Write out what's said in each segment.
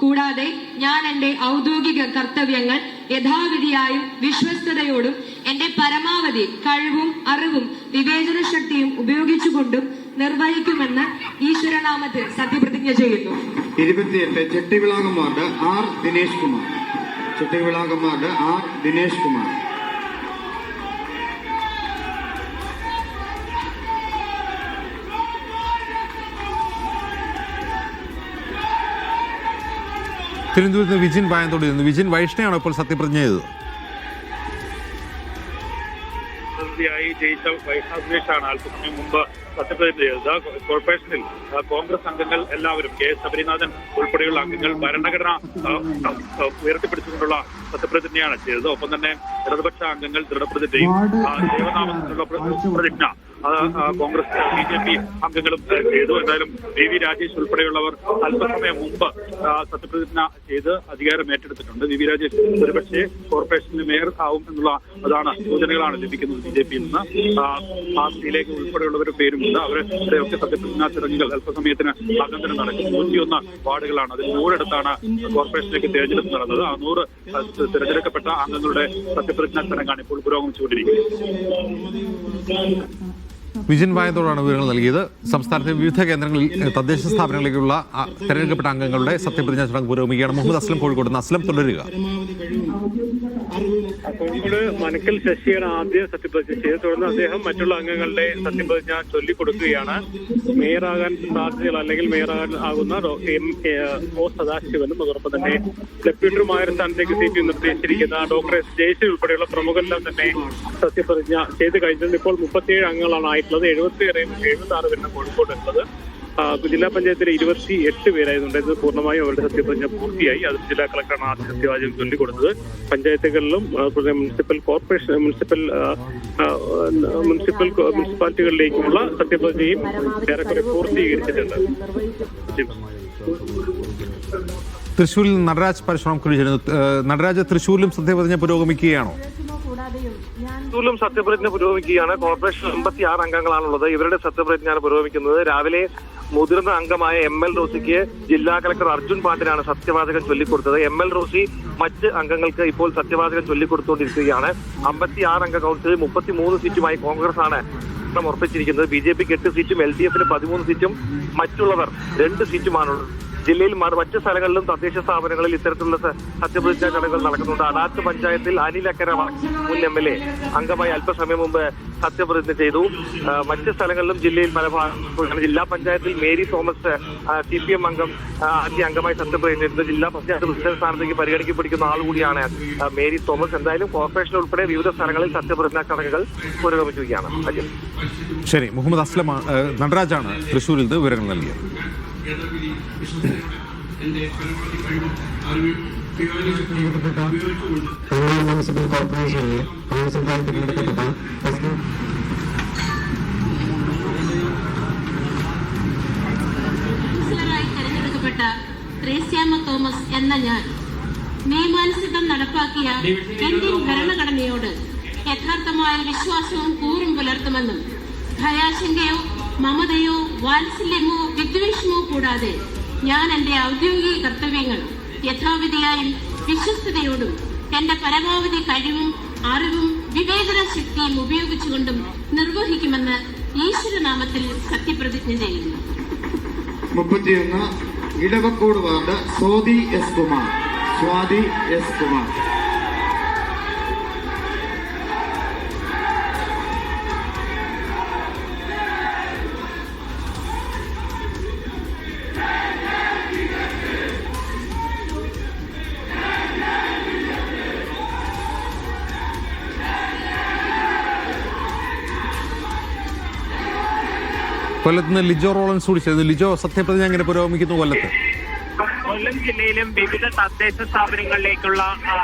കൂടാതെ ഞാൻ എന്റെ ഔദ്യോഗിക കർത്തവ്യങ്ങൾ യഥാവിധിയായും വിശ്വസ്തയോടും എന്റെ പരമാവധി കഴിവും അറിവും വിവേചന ശക്തിയും ഉപയോഗിച്ചുകൊണ്ടും നിർവഹിക്കുമെന്ന് ഈശ്വരനാമത്തിൽ സത്യപ്രതിജ്ഞ ചെയ്യുന്നു. ഇരുപത്തിയെട്ട് Chettivilakam ward R Dinesh Kumar. Chettivilakam ward R Dinesh Kumar. തിരുവനന്തപുരത്ത് നിന്ന് വിജിൻ വായന്തോട് ഇരുന്നു വിജിൻ വൈഷ്ണയാണ് ഇപ്പോൾ സത്യപ്രതിജ്ഞ ചെയ്തത്? സുരേഷാണ് അല്പസമയം മുമ്പ് സത്യപ്രതിജ്ഞ ചെയ്തത്. കോർപ്പറേഷനിൽ കോൺഗ്രസ് അംഗങ്ങൾ എല്ലാവരും കെ എസ് ശബരിനാഥൻ ഉൾപ്പെടെയുള്ള അംഗങ്ങൾ ഭരണഘടന ഉയർത്തിപ്പിടിച്ചുകൊണ്ടുള്ള സത്യപ്രതിജ്ഞയാണ് ചെയ്തത്. ഒപ്പം തന്നെ ഇടതുപക്ഷ അംഗങ്ങൾ ദൃഢപ്രതിജ്ഞയും ദേവനാമത്തിനുള്ള പ്രതിജ്ഞ. കോൺഗ്രസ് ബി ജെ പി അംഗങ്ങളും ചെയ്തു. എന്തായാലും വി വി രാജേഷ് ഉൾപ്പെടെയുള്ളവർ അല്പസമയം മുമ്പ് സത്യപ്രതിജ്ഞ ചെയ്ത് അധികാരം ഏറ്റെടുത്തിട്ടുണ്ട്. വി വി രാജേഷ് ഒരുപക്ഷെ കോർപ്പറേഷനിൽ മേയർ ആവും എന്നുള്ള അതാണ് സൂചനകളാണ് ലഭിക്കുന്നത് ബി ജെ പിയിൽ നിന്ന്. പാർട്ടിയിലേക്ക് ഉൾപ്പെടെയുള്ളവരുടെ പേരുമുണ്ട് അവരുടെയൊക്കെ സത്യപ്രതിജ്ഞാ ചടങ്ങുകൾ അല്പസമയത്തിന് അകന്തരം നടക്കും. നൂറ്റിയൊന്ന് വാർഡുകളാണ്. അതിൽ നൂറിടത്താണ് കോർപ്പറേഷനിലേക്ക് തെരഞ്ഞെടുപ്പ് നടന്നത്. ആ നൂറ് തിരഞ്ഞെടുക്കപ്പെട്ട അംഗങ്ങളുടെ സത്യപ്രതിജ്ഞാ ചടങ്ങാണ് ഇപ്പോൾ പുരോഗമിച്ചുകൊണ്ടിരിക്കുന്നത്. വിജിൻ വായന്തോടാണ് വിവരങ്ങൾ നൽകിയത്. സംസ്ഥാനത്തെ വിവിധ കേന്ദ്രങ്ങളിൽ തദ്ദേശ സ്ഥാപനങ്ങളിലേക്കുള്ള തെരഞ്ഞെടുക്കപ്പെട്ട അംഗങ്ങളുടെ സത്യപ്രതിജ്ഞാ ചടങ്ങ് പുരോഗമിക്കുകയാണ്. മുഹമ്മദ് അസ്ലം കോഴിക്കോട് അസ്ലം തുടരുക. കോഴിക്കോട് മനക്കൽ ശശിയാണ് ആദ്യം സത്യപ്രതിജ്ഞ ചെയ്തത്. തുടർന്ന് അദ്ദേഹം മറ്റുള്ള അംഗങ്ങളുടെ സത്യപ്രതിജ്ഞ ചൊല്ലിക്കൊടുക്കുകയാണ്. മേയറാകാൻ സാധ്യതകൾ അല്ലെങ്കിൽ മേയറാകാൻ ആകുന്ന എം ഒ സദാശിവനും അതോടൊപ്പം തന്നെ ഡെപ്യൂട്ടറുമായ സ്ഥാനത്തേക്ക് സി പി നിർദ്ദേശിച്ചിരിക്കുന്ന ഡോക്ടർ എസ് ജയശ്രീ ഉൾപ്പെടെയുള്ള പ്രമുഖരെല്ലാം തന്നെ സത്യപ്രതിജ്ഞ ചെയ്ത് കഴിഞ്ഞിപ്പോൾ ഇപ്പോൾ മുപ്പത്തിയേഴ് അംഗങ്ങളാണ് ആയിട്ടുള്ളത്. എഴുപത്തിയേറെ എഴുപത്തി ആറ് പേരാണ് കോഴിക്കോട് ഉള്ളത്. ജില്ലാ പഞ്ചായത്തിലെ ഇരുപത്തി എട്ട് പേരായിരുന്നു ഉണ്ടായിരുന്നത് പൂർണമായും അവരുടെ സത്യപ്രതിജ്ഞ പൂർത്തിയായി. അത് ജില്ലാ കളക്ടറാണ് ആദ്യ സത്യവാചകം ചൊല്ലിക്കൊടുത്തത്. പഞ്ചായത്തുകളിലും മുനിസിപ്പൽ കോർപ്പറേഷൻ മുനിസിപ്പൽ മുനിസിപ്പൽ മുനിസിപ്പാലിറ്റികളിലേക്കുമുള്ള സത്യപ്രതിജ്ഞയും ഏറെക്കുറെ പൂർത്തീകരിച്ചിട്ടുണ്ട്. തൃശ്ശൂരിൽ നടരാജ് പരശുറാം കുഴിച്ചിരുന്നു നടരാജ് തൃശ്ശൂരിലും സത്യപ്രതിജ്ഞ പുരോഗമിക്കുകയാണോ? തൃശ്ശൂരിലും സത്യപ്രതിജ്ഞ പുരോഗമിക്കുകയാണ്. കോർപ്പറേഷൻ എൺപത്തി ആറ് അംഗങ്ങളാണുള്ളത്. ഇവരുടെ സത്യപ്രതിജ്ഞയാണ് പുരോഗമിക്കുന്നത്. രാവിലെ മുതിർന്ന അംഗമായ എം എൽ റോസിക്ക് ജില്ലാ കളക്ടർ അർജുൻ പാണ്ഡനാണ് സത്യവാചകം ചൊല്ലിക്കൊടുത്തത്. എം എൽ റോസി മറ്റ് അംഗങ്ങൾക്ക് ഇപ്പോൾ സത്യവാചകം ചൊല്ലിക്കൊടുത്തുകൊണ്ടിരിക്കുകയാണ്. അമ്പത്തി ആറ് അംഗ കൗൺസിലിൽ മുപ്പത്തി മൂന്ന് സീറ്റുമായി കോൺഗ്രസ് ആണ് ഉറപ്പിച്ചിരിക്കുന്നത്. ബി ജെ പിക്ക് എട്ട് സീറ്റും എൽ ഡി എഫിന് പതിമൂന്ന് സീറ്റും. മറ്റുള്ളവർ രണ്ട് സീറ്റുമാണുള്ളത് ജില്ലയിൽ മറ്റ് സ്ഥലങ്ങളിലും തദ്ദേശ സ്ഥാപനങ്ങളിൽ ഇത്തരത്തിലുള്ള സത്യപ്രതിജ്ഞാ ചടങ്ങുകൾ നടക്കുന്നുണ്ട്. അടാത്ത് പഞ്ചായത്തിൽ അനിൽ അക്കര മുൻ എം എൽ എ അംഗമായി അല്പസമയം മുമ്പ് സത്യപ്രതിജ്ഞ ചെയ്തു. മറ്റ് സ്ഥലങ്ങളിലും ജില്ലയിൽ പല ഭാഗങ്ങളിലും ജില്ലാ പഞ്ചായത്തിൽ Mary Thomas C P M അംഗം ആദ്യ അംഗമായി സത്യപ്രതിജ്ഞ ചെയ്തു. ജില്ലാ പഞ്ചായത്ത് പ്രസിഡന്റ് സ്ഥാനത്തേക്ക് പരിഗണിക്കപ്പെടുന്ന ആൾ കൂടിയാണ് മേരി തോമസ്. എന്തായാലും കോർപ്പറേഷൻ ഉൾപ്പെടെ വിവിധ സ്ഥലങ്ങളിൽ സത്യപ്രതിജ്ഞാ ചടങ്ങുകൾ പുരോഗമിക്കുകയാണ് ശരി മുഹമ്മദ് അസ്ലം നടരാജാണ് തൃശ്ശൂരിൽ നിന്ന് വിവരങ്ങൾ നൽകിയത്. കണ്ണൂർ മുനിസിപ്പൽ കോർപ്പറേഷനിലെ മുനിസിപ്പൽ തിരഞ്ഞെടുക്കപ്പെട്ട എസ് കെ കൗൺസിലറായി തെരഞ്ഞെടുക്കപ്പെട്ട ത്രേസ്യാമ്മ തോമസ് എന്ന ഞാൻ നിയമാനുസൃതം നടപ്പാക്കിയ ഇന്ത്യൻ ഭരണഘടനയോട് യഥാർത്ഥമായ വിശ്വാസവും കൂറും പുലർത്തുമെന്നും ഭയാശങ്കയോ മമതയോ വാത്സല്യമോ വിദ്വേഷമോ കൂടാതെ ഞാൻ എന്റെ ഔദ്യോഗിക കർത്തവ്യങ്ങൾ യഥാവിധിയായും വിശ്വസ്തയോടും എന്റെ പരമാവധി കഴിവും അറിവും വിവേചന ശക്തിയും ഉപയോഗിച്ചുകൊണ്ടും നിർവഹിക്കുമെന്ന് ഈശ്വരനാമത്തിൽ സത്യപ്രതിജ്ഞ ചെയ്യുന്നു. മുപ്പത്തിയൊന്ന് Idavakode ward Swathi S Kumar. Swathi S Kumar. കൊല്ലത്ത് നിന്ന് ലിജോ റോളൻസ് കൂടി ചേർന്നു. ലിജോ സത്യപ്രതിജ്ഞ അങ്ങനെ പുരോഗമിക്കുന്നു കൊല്ലത്ത്? കൊല്ലം ജില്ലയിലും വിവിധ തദ്ദേശ സ്ഥാപനങ്ങളിലേക്കുള്ള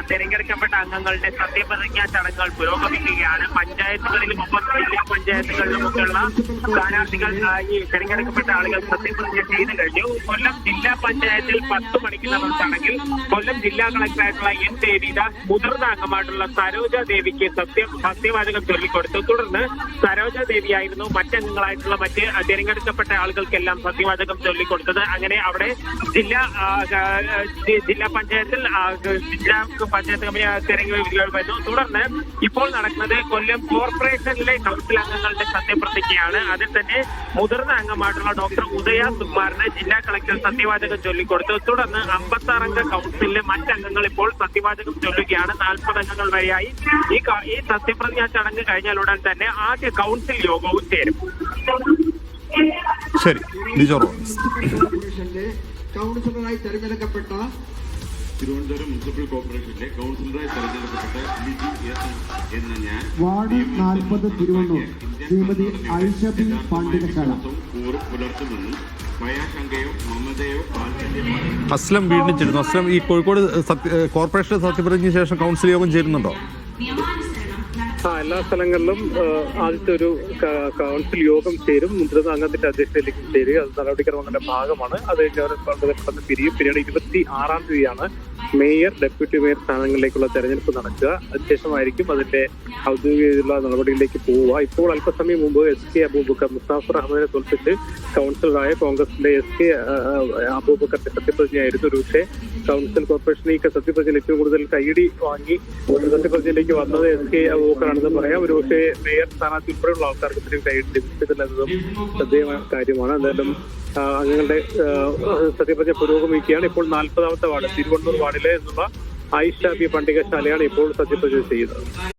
തിരഞ്ഞെടുക്കപ്പെട്ട അംഗങ്ങളുടെ സത്യപ്രതിജ്ഞാ ചടങ്ങുകൾ പുരോഗമിക്കുകയാണ്. പഞ്ചായത്തുകളിലും ഒപ്പം ജില്ലാ പഞ്ചായത്തുകളിലുമൊക്കെയുള്ള സ്ഥാനാർത്ഥികൾ ഈ തിരഞ്ഞെടുക്കപ്പെട്ട ആളുകൾ സത്യപ്രതിജ്ഞ ചെയ്തു കഴിഞ്ഞു. കൊല്ലം ജില്ലാ പഞ്ചായത്തിൽ പത്ത് മണിക്ക് നടന്ന ചടങ്ങിൽ കൊല്ലം ജില്ലാ കളക്ടറായിട്ടുള്ള എൻ ദേവിദാസ് മുതിർന്ന അംഗമായിട്ടുള്ള സരോജ ദേവിക്ക് സത്യം സത്യവാചകം ചൊല്ലിക്കൊടുത്തു. തുടർന്ന് സരോജ ദേവിയായിരുന്നു മറ്റംഗങ്ങളായിട്ടുള്ള മറ്റ് തിരഞ്ഞെടുക്കപ്പെട്ട ആളുകൾക്കെല്ലാം സത്യവാചകം ചൊല്ലിക്കൊടുത്തത്. അങ്ങനെ അവിടെ ജില്ലാ ജില്ലാ പഞ്ചായത്തിൽ ജില്ലാ പഞ്ചായത്ത് കമ്മിറ്റി തിരഞ്ഞെടുക്കപ്പെടുന്നു തുടർന്ന് ഇപ്പോൾ നടക്കുന്നത് കൊല്ലം കോർപ്പറേഷനിലെ കൗൺസിൽ അംഗങ്ങളുടെ സത്യപ്രതിജ്ഞയാണ്. അതിൽ തന്നെ മുതിർന്ന അംഗമായിട്ടുള്ള ഡോക്ടർ ഉദയ സുകുമാറിന് ജില്ലാ കളക്ടർ സത്യവാചകം ചൊല്ലിക്കൊടുത്തു. തുടർന്ന് അമ്പത്തി അംഗ കൗൺസിലിലെ മറ്റംഗങ്ങൾ ഇപ്പോൾ സത്യവാചകം ചൊല്ലുകയാണ്. നാൽപ്പത് അംഗങ്ങൾ വരെയായി. ഈ ഈ സത്യപ്രതിജ്ഞാ ചടങ്ങ് കഴിഞ്ഞാൽ ഉടൻ തന്നെ ആദ്യ കൗൺസിൽ യോഗവും ചേരും. ശരി കൗൺസിലറായി തെരഞ്ഞെടുക്കപ്പെട്ട തിരുവനന്തപുരം മുനിസിപ്പൽ കോർപ്പറേഷനിലെ കൗൺസിലറായി തെരഞ്ഞെടുക്കപ്പെട്ട ലിജി എസ് എന്ന ഞാൻ വാർഡ് നാൽപ്പത് തിരുവണ്ണൂർ. ശ്രീമതി ഐഷബി പുലർത്തുമെന്നും മമതയോ അസ്ലം വീണ്ടും ചേരുന്നു. അസ്ലം ഈ കോഴിക്കോട് സത്യ കോർപ്പറേഷൻ സത്യപ്രതിജ്ഞ ശേഷം കൗൺസിൽ യോഗം ചേരുന്നുണ്ടോ? ആ എല്ലാ സ്ഥലങ്ങളിലും ആദ്യത്തെ ഒരു കൗൺസിൽ യോഗം ചേരും. മുതിർന്ന അംഗത്തിന്റെ അധ്യക്ഷതയിലേക്ക് ചേരുക. അത് നടപടിക്രമങ്ങളുടെ ഭാഗമാണ്. അത് കഴിഞ്ഞ് പെട്ടെന്ന് പിരിയും. പിന്നീട് ഇരുപത്തി ആറാം തീയതിയാണ് മേയർ ഡെപ്യൂട്ടി മേയർ സ്ഥാനങ്ങളിലേക്കുള്ള തെരഞ്ഞെടുപ്പ് നടക്കുക. അതിനുശേഷമായിരിക്കും അതിന്റെ ഔദ്യോഗികമായിട്ടുള്ള നടപടിയിലേക്ക് പോവുക. ഇപ്പോൾ അല്പസമയം മുമ്പ് എസ് കെ അബൂബക്കർ മുസ്താഫർ അഹമ്മദിനെ തോൽപ്പിച്ച് കൗൺസിലറായ കോൺഗ്രസിന്റെ എസ് കെ അബൂബക്കറിന്റെ സത്യപ്രതിജ്ഞയായിരുന്നു. ഒരു പക്ഷേ കൗൺസിൽ കോർപ്പറേഷൻ ഈ സത്യപ്രതിജ്ഞയിൽ ഏറ്റവും കൂടുതൽ കൈയടി വാങ്ങി സത്യപ്രതിജ്ഞയിലേക്ക് വന്നത് എസ് കെ അബൂബക്കറാണെന്ന് പറയാം. ഒരു പക്ഷേ മേയർ സ്ഥാനാർത്ഥി ഉൾപ്പെടെയുള്ള ആൾക്കാർക്ക് ഇത്രയും കൈയടി ലഭിച്ചിട്ടില്ല എന്നതും ശ്രദ്ധേയമായ കാര്യമാണ്. എന്തായാലും അംഗങ്ങളുടെ സത്യപ്രജ്ഞ പുരോഗമിക്കുകയാണ്. ഇപ്പോൾ നാൽപ്പതാമത്തെ വാർഡ് തിരുവണ്ണൂർ വാർഡിലെ എന്നുള്ള ഐഷാബി പണ്ടികശാലയാണ് ഇപ്പോൾ സത്യപ്രതിജ്ഞ ചെയ്യുന്നത്.